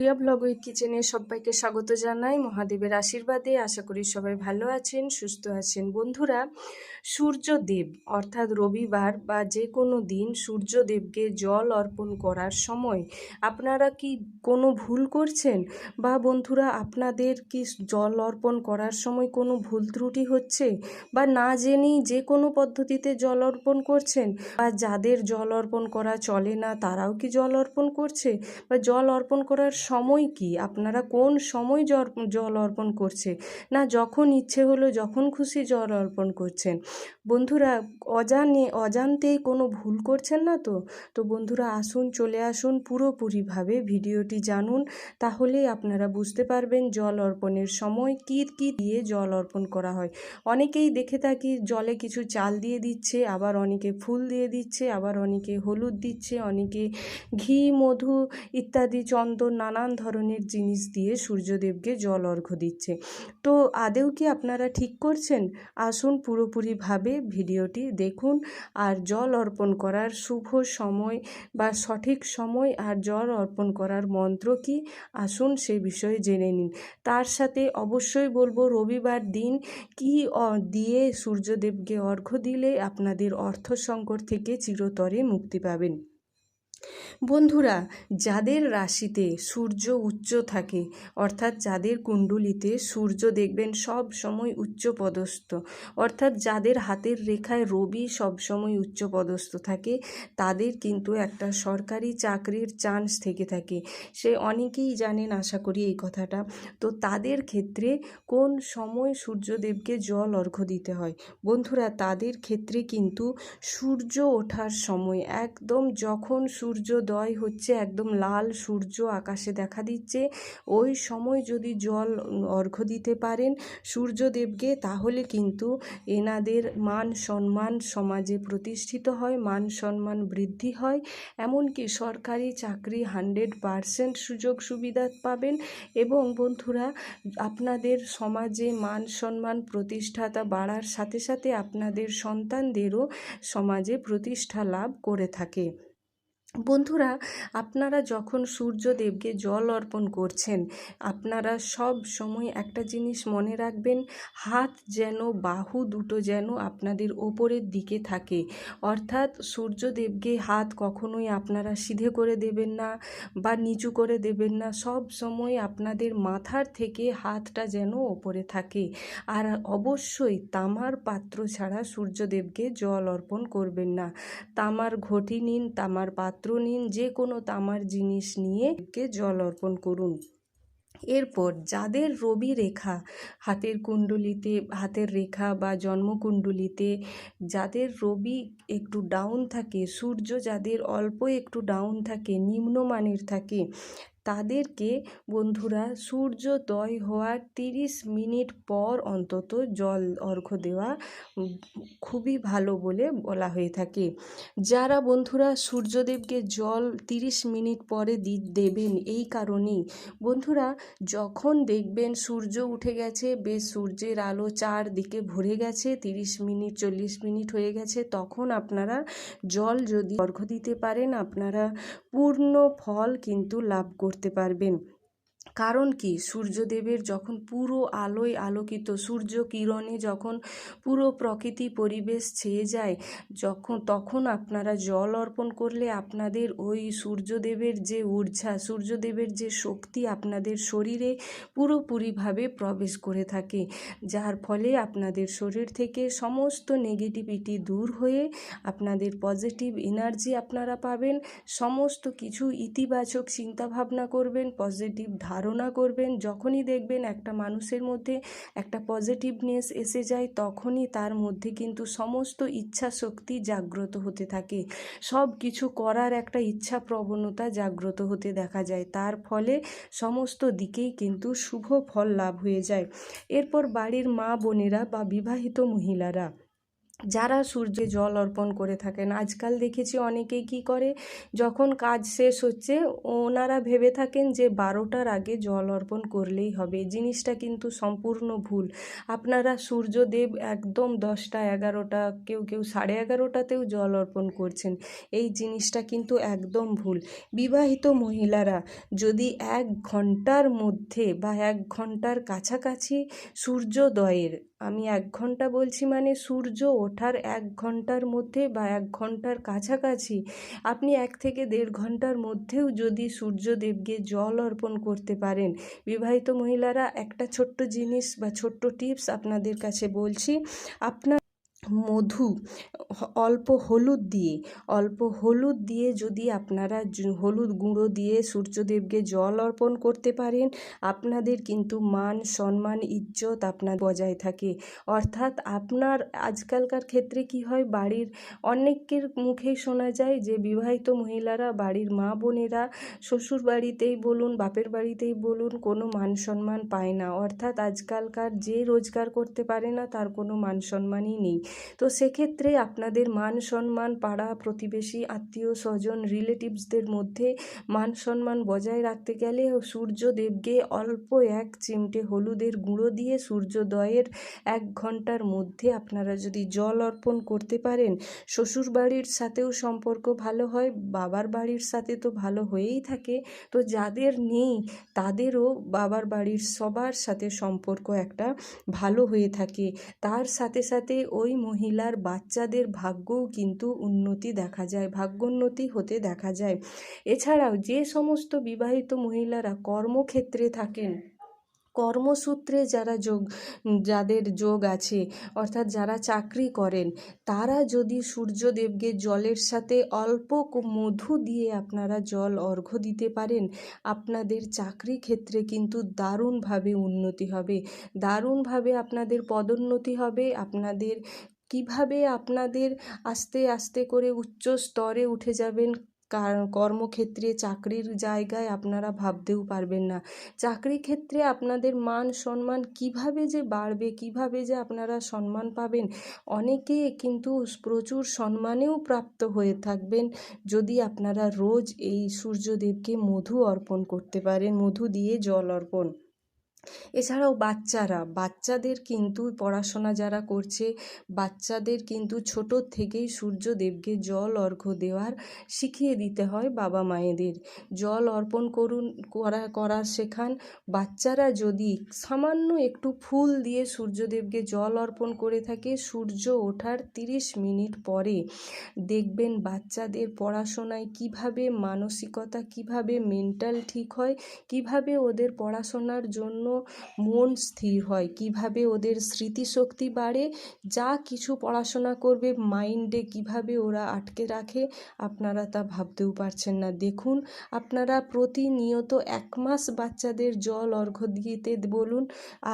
Priya blog with কিচেনে সবাইকে স্বাগত জানাই। মহাদেবের আশীর্বাদে আশা করি সবাই ভালো আছেন, সুস্থ আছেন। বন্ধুরা, সূর্যদেব অর্থাৎ রবিবার বা যে কোনো দিন সূর্যদেবকে জল অর্পণ করার সময় আপনারা কি কোনো ভুল করছেন? বা বন্ধুরা, আপনাদের কি জল অর্পণ করার সময় কোনো ভুল ত্রুটি হচ্ছে? বা না জেনেই যে কোনো পদ্ধতিতে জল অর্পণ করছেন? বা যাদের জল অর্পণ করা চলে না, তারাও কি জল অর্পণ করছে? বা জল অর্পণ করার সময় কি? আপনারা কোন সময় জল জল অর্পণ করছে? না, যখন ইচ্ছে হলো, যখন খুশি জল অর্পণ করছেন। বন্ধুরা, অজানে, অজান্তেই কোনো ভুল করছেন না তো? তো বন্ধুরা, আসুন, চলে আসুন পুরোপুরিভাবে ভিডিওটি জানুন। তাহলেই আপনারা বুঝতে পারবেন জল অর্পণের সময় কী কী দিয়ে জল অর্পণ করা হয়। অনেকেই দেখে থাকি জলে কিছু চাল দিয়ে দিচ্ছে, আবার অনেকে ফুল দিয়ে দিচ্ছে, আবার অনেকে হলুদ দিচ্ছে, অনেকে ঘি, মধু ইত্যাদি, চন্দন নানান ধরনের জিনিস দিয়ে সূর্যদেবকে জল অর্ঘ্য দিচ্ছে। তো আদেও কি আপনারা ঠিক করছেন? আসুন পুরোপুরিভাবে ভিডিওটি দেখুন আর জল অর্পণ করার শুভ সময় বা সঠিক সময় আর জল অর্পণ করার মন্ত্র কি? আসুন সে বিষয়ে জেনে নিন। তার সাথে অবশ্যই বলব, রবিবার দিন কি দিয়ে সূর্যদেবকে অর্ঘ্য দিলে আপনাদের অর্থ সংকট থেকে চিরতরে মুক্তি পাবেন? বন্ধুরা, যাদের রাশিতে সূর্য উচ্চ থাকে, অর্থাৎ যাদের কুণ্ডলিতে সূর্য দেখবেন সব সময় উচ্চ পদস্থ, অর্থাৎ যাদের হাতের রেখায় রবি সব সময় উচ্চ পদস্থ থাকে, তাদের কিন্তু একটা সরকারি চাকরির চান্স থেকে থাকে। সে অনেকেই জানেন, আশা করি এই কথাটা। তো তাদের ক্ষেত্রে কোন সময় সূর্যদেবকে জল অর্ঘ্য দিতে হয়? বন্ধুরা, তাদের ক্ষেত্রে কিন্তু সূর্য ওঠার সময় একদম যখন সূর্যোদয় হচ্ছে একদম লাল সূর্য আকাশে দেখা দিচ্ছে। ওই সময় যদি জল অর্ঘ্য দিতে পারেন সূর্যদেবকে, তাহলে কিন্তু এনাদের মান সম্মান সমাজে প্রতিষ্ঠিত হয়, মান সম্মান বৃদ্ধি হয়। এমনকি সরকারি চাকরি হান্ড্রেড পারসেন্ট সুযোগ সুবিধা পাবেন। এবং বন্ধুরা, আপনাদের সমাজে মান সম্মান প্রতিষ্ঠাতা বাড়ার সাথে সাথে আপনাদের সন্তানদেরও সমাজে প্রতিষ্ঠা লাভ করে থাকে। বন্ধুরা, আপনারা যখন সূর্যদেবকে জল অর্পণ করছেন, আপনারা সব সময় একটা জিনিস মনে রাখবেন, হাত যেন, বাহু দুটো যেন আপনাদের ওপরের দিকে থাকে। অর্থাৎ সূর্যদেবকে হাত কখনোই আপনারা সিধে করে দেবেন না বা নিচু করে দেবেন না। সব সময় আপনাদের মাথার থেকে হাতটা যেন ওপরে থাকে। আর অবশ্যই তামার পাত্র ছাড়া সূর্যদেবকে জল অর্পণ করবেন না। তামার ঘটি নিন, তামার পাত্র নিন, যে কোনো তামার জিনিস নিয়ে কে জল অর্পণ করুন। এরপর যাদের রবি রেখা হাতের কুণ্ডলিতে, হাতের রেখা বা জন্মকুণ্ডলিতে, যাদের রবি একটু ডাউন থাকে, সূর্য যাদের অল্প একটু ডাউন থাকে, নিম্নমানের থাকে তাদেরকে, বন্ধুরা, সূর্যোদয় হওয়ার তিরিশ মিনিট পর অন্তত জল অর্ঘ্য দেওয়া খুবই ভালো বলে বলা হয়ে থাকে। যারা, বন্ধুরা, সূর্যদেবকে জল তিরিশ মিনিট পরে দি, দেবেন এই কারণেই, বন্ধুরা, যখন দেখবেন সূর্য উঠে গেছে, বেশ সূর্যের আলো চারদিকে ভরে গেছে, তিরিশ মিনিট, চল্লিশ মিনিট হয়ে গেছে, তখন আপনারা জল যদি অর্ঘ্য দিতে পারেন, আপনারা পূর্ণ ফল কিন্তু লাভ করতে পারবেন। কারণ কি? সূর্যদেবের যখন পুরো আলোয় আলোকিত, সূর্য কিরণে যখন পুরো প্রকৃতি পরিবেশ ছেয়ে যায়, যখন, তখন আপনারা জল অর্পণ করলে আপনাদের ওই সূর্যদেবের যে ঊর্জা সূর্যদেবের যে শক্তি আপনাদের শরীরে পুরোপুরিভাবে প্রবেশ করে থাকে। যার ফলে আপনাদের শরীর থেকে সমস্ত নেগেটিভিটি দূর হয়ে আপনাদের পজিটিভ এনার্জি আপনারা পাবেন, সমস্ত কিছু ইতিবাচক চিন্তাভাবনা করবেন পজিটিভ ধারণা করবেন, যখনই দেখবেন একটা মানুষের মধ্যে একটা পজিটিভনেস এসে যায়, তখনই তার মধ্যে কিন্তু সমস্ত ইচ্ছা শক্তি জাগ্রত হতে থাকে। সব কিছু করার একটা ইচ্ছা প্রবণতা জাগ্রত হতে দেখা যায়। তার ফলে সমস্ত দিকেই কিন্তু শুভ ফল লাভ হয়ে যায়। এরপর বাড়ির মা বোনেরা বা বিবাহিত মহিলারা যারা সূর্যে জল অর্পণ করে থাকেন, আজকাল দেখেছি অনেকেই কি করে, যখন কাজ শেষ হচ্ছে, ওনারা ভেবে থাকেন যে বারোটার আগে জল অর্পণ করলেই হবে। জিনিসটা কিন্তু সম্পূর্ণ ভুল। আপনারা সূর্যদেব একদম দশটা, এগারোটা, কেউ কেউ সাড়ে এগারোটাতেও জল অর্পণ করছেন। এই জিনিসটা কিন্তু একদম ভুল। বিবাহিত মহিলারা যদি এক ঘণ্টার মধ্যে বা এক ঘণ্টার কাছাকাছি সূর্যোদয়ের, আমি এক ঘণ্টা বলছি মানে সূর্য ওঠার এক ঘণ্টার মধ্যে বা এক ঘণ্টার কাছাকাছি আপনি এক থেকে দেড় ঘণ্টার মধ্যেও যদি সূর্যদেবকে জল অর্পণ করতে পারেন। বিবাহিত মহিলারা একটা ছোট্ট জিনিস বা ছোট্ট টিপস আপনাদের কাছে বলছি। আপনার মধু, অল্প হলুদ দিয়ে, অল্প হলুদ দিয়ে যদি আপনারা হলুদ গুঁড়ো দিয়ে সূর্যদেবকে জল অর্পণ করতে পারেন, আপনাদের কিন্তু মান, সম্মান, ইজ্জত আপনার বজায় থাকে। অর্থাৎ আপনার আজকালকার ক্ষেত্রে কি হয়, বাড়ির অনেকের মুখেই শোনা যায় যে, বিবাহিত মহিলারা বাড়ির মা বোনেরা শ্বশুর বাড়িতেই বলুন, বাপের বাড়িতেই বলুন, কোনো মান সম্মান পায় না। অর্থাৎ আজকালকার যে রোজগার করতে পারে না, তার কোনো মান সম্মানই নেই। তো সেক্ষেত্রে আপনাদের মান সম্মান, পাড়া, প্রতিবেশী, আত্মীয়, স্বজন রিলেটিভসদের মধ্যে মান সম্মান বজায় রাখতে গেলে সূর্যদেবকে অল্প এক চিমটে হলুদের গুঁড়ো দিয়ে সূর্যোদয়ের এক ঘণ্টার মধ্যে আপনারা যদি জল অর্পণ করতে পারেন শ্বশুর বাড়ির সাথেও সম্পর্ক ভালো হয়, বাবার বাড়ির সাথে তো ভালো হয়েই থাকে। তো যাদের নেই, তাদেরও বাবার বাড়ির সবার সাথে সম্পর্ক একটা ভালো হয়ে থাকে। তার সাথে সাথে ওই মহিলার বাচ্চাদের ভাগ্যও কিন্তু উন্নতি দেখা যায়, ভাগ্যোন্নতি হতে দেখা যায়। এছাড়াও যে সমস্ত বিবাহিত মহিলারা কর্মক্ষেত্রে থাকেন কর্মসূত্রে যারা যোগ, যাদের যোগ আছে, অর্থাৎ যারা চাকরি করেন, তারা যদি সূর্যদেবকে জলের সাথে অল্প মধু দিয়ে আপনারা জল অর্ঘ্য দিতে পারেন, আপনাদের চাকরি ক্ষেত্রে কিন্তু দারুণভাবে উন্নতি হবে। দারুণভাবে আপনাদের পদোন্নতি হবে, আপনাদের কীভাবে আপনাদের আস্তে আস্তে করে উচ্চ স্তরে উঠে যাবেন কর্মক্ষেত্রে চাকরির জায়গায় আপনারা ভাবতেও পারবেন না। চাকরি ক্ষেত্রে আপনাদের মান সম্মান কীভাবে যে বাড়বে, কীভাবে যে আপনারা সম্মান পাবেন, অনেকে কিন্তু প্রচুর সম্মানেও প্রাপ্ত হয়ে থাকবেন যদি আপনারা রোজ এই সূর্যদেবকে মধু অর্পণ করতে পারেন, মধু দিয়ে জল অর্পণ। এছাড়াও বাচ্চারা, বাচ্চাদের কিন্তু পড়াশোনা যারা করছে, বাচ্চাদের কিন্তু ছোট থেকেই সূর্যদেবকে জল অর্ঘ্য দেওয়ার শিখিয়ে দিতে হয় বাবা মায়েদের। জল অর্পণ করুন, করা করা শেখান। বাচ্চারা যদি সামান্য একটু ফুল দিয়ে সূর্যদেবকে জল অর্পণ করে থাকে, সূর্য ওঠার তিরিশ মিনিট পরে দেখবেন বাচ্চাদের পড়াশোনায় কীভাবে মানসিকতা, কীভাবে মেন্টাল ঠিক হয়, কীভাবে ওদের পড়াশোনার জন্য মন স্থির হয়। কীভাবে ওদের স্মৃতিশক্তি বাড়ে, যা কিছু পড়াশোনা করবে, মাইন্ডে কীভাবে ওরা আটকে রাখে, আপনারা তা ভাবতেও পারছেন না। দেখুন, আপনারা প্রতিনিয়ত এক মাস বাচ্চাদের জল অর্ঘ্য দিতে বলুন,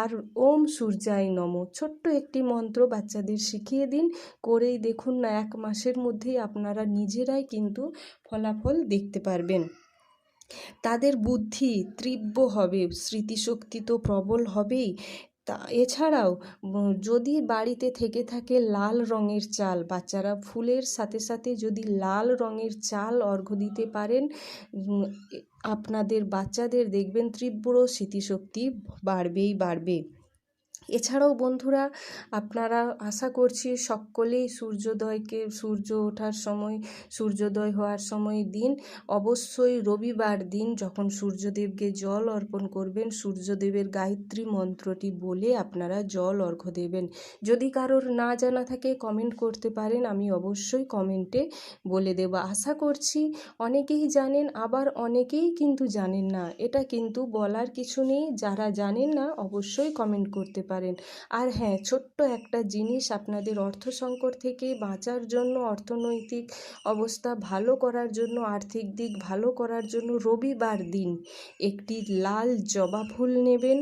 আর ওম সূর্যায় নম। ছোট্ট একটি মন্ত্র বাচ্চাদের শিখিয়ে দিন, করেই দেখুন না, এক মাসের মধ্যেই আপনারা নিজেরাই কিন্তু ফলাফল দেখতে পারবেন। তাদের বুদ্ধি তীব্র হবে, স্মৃতিশক্তি তো প্রবল হবেই। তা এছাড়াও যদি বাড়িতে থেকে থাকে লাল রঙের চাল, বাচ্চারা ফুলের সাথে সাথে যদি লাল রঙের চাল অর্ঘ্য দিতে পারেন আপনাদের বাচ্চাদের দেখবেন তীব্র স্মৃতিশক্তি বাড়বেই, বাড়বে। এছাড়াও বন্ধুরা, আপনারা আশা করছি সকলেই সূর্যোদয়কে, সূর্য ওঠার সময়, সূর্যোদয় হওয়ার সময় দিন, অবশ্যই রবিবার দিন যখন সূর্যদেবকে জল অর্পণ করবেন, সূর্যদেবের গায়ত্রী মন্ত্রটি বলে আপনারা জল অর্ঘ্য দেবেন। যদি কারোর না জানা থাকে কমেন্ট করতে পারেন, আমি অবশ্যই কমেন্টে বলে দেব। আশা করছি অনেকেই জানেন, আবার অনেকেই কিন্তু জানেন না। এটা কিন্তু বলার কিছু নেই, যারা জানেন না, অবশ্যই কমেন্ট করতে পারেন। আর হ্যাঁ ছোট্ট একটা জিনিস আপনাদের অর্থ সংকট থেকে বাঁচার জন্য, অর্থনৈতিক অবস্থা ভালো করার জন্য, আর্থিক দিক ভালো করার জন্য রবিবার দিন একটি লাল জবা ফুল নেবেন।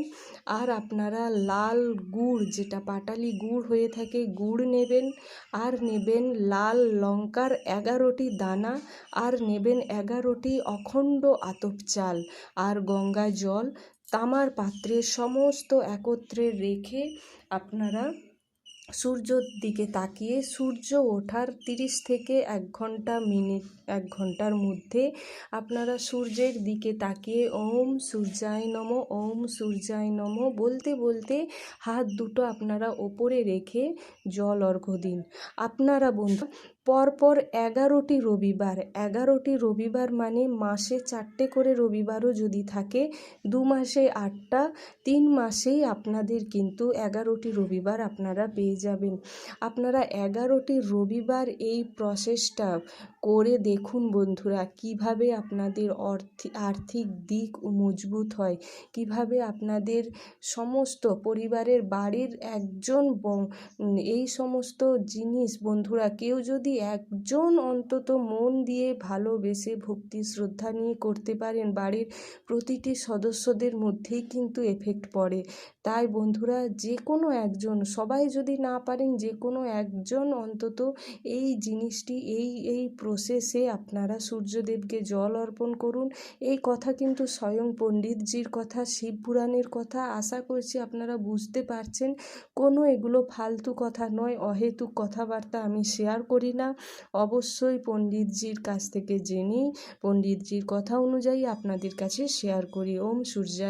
আর আপনারা লাল গুড়, যেটা পাটালি গুড় হয়ে থাকে, গুড় নেবেন। আর নেবেন লাল লঙ্কার এগারোটি দানা। আর নেবেন এগারোটি অখণ্ড আতপ চাল। আর গঙ্গা জল। তামার পাত্রে সমস্ত একত্রে রেখে আপনারা সূর্যর দিকে তাকিয়ে সূর্য ওঠার তিরিশ থেকে এক ঘণ্টা মিনিট, এক ঘণ্টার মধ্যে আপনারা সূর্যের দিকে তাকিয়ে ওম সূর্যায় নম, ওম সূর্যায় নম বলতে বলতে হাত দুটো আপনারা ওপরে রেখে জল অর্ঘ্য দিন। আপনারা বন্ধু পরপর এগারোটি রবিবার। এগারোটি রবিবার মানে মাসে চারটে করে রবিবারও যদি থাকে, দু মাসে আটটা, তিন মাসেই আপনাদের কিন্তু এগারোটি রবিবার আপনারা পেয়ে যাবেন। আপনারা এগারোটি রবিবার এই প্রসেসটা করে দেখুন বন্ধুরা, কীভাবে আপনাদের অর্থ, আর্থিক দিক মজবুত হয়, কীভাবে আপনাদের সমস্ত পরিবারের বাড়ির একজন এই সমস্ত জিনিস বন্ধুরা, কেউ যদি একজন অন্তত মন দিয়ে ভালোবেসে ভক্তি, শ্রদ্ধা নিয়ে করতে পারেন। বাড়ির প্রতিটি সদস্যদের মধ্যেই কিন্তু এফেক্ট পড়ে। তাই বন্ধুরা যে কোনো একজন, সবাই যদি না পারেন যে কোনো একজন অন্তত এই জিনিসটি, এই এই প্রসেসে আপনারা সূর্যদেবকে জল অর্পণ করুন। এই কথা কিন্তু স্বয়ং পণ্ডিতজির কথা, শিব পুরাণের কথা, আশা করছি আপনারা বুঝতে পারছেন। কোনো এগুলো ফালতু কথা নয়, অহেতুক কথাবার্তা আমি শেয়ার করি না। অবশ্যই পণ্ডিতজির কাছ থেকে জেনে পণ্ডিতজির কথা অনুযায়ী আপনাদের কাছে শেয়ার করি। ওম সূর্যা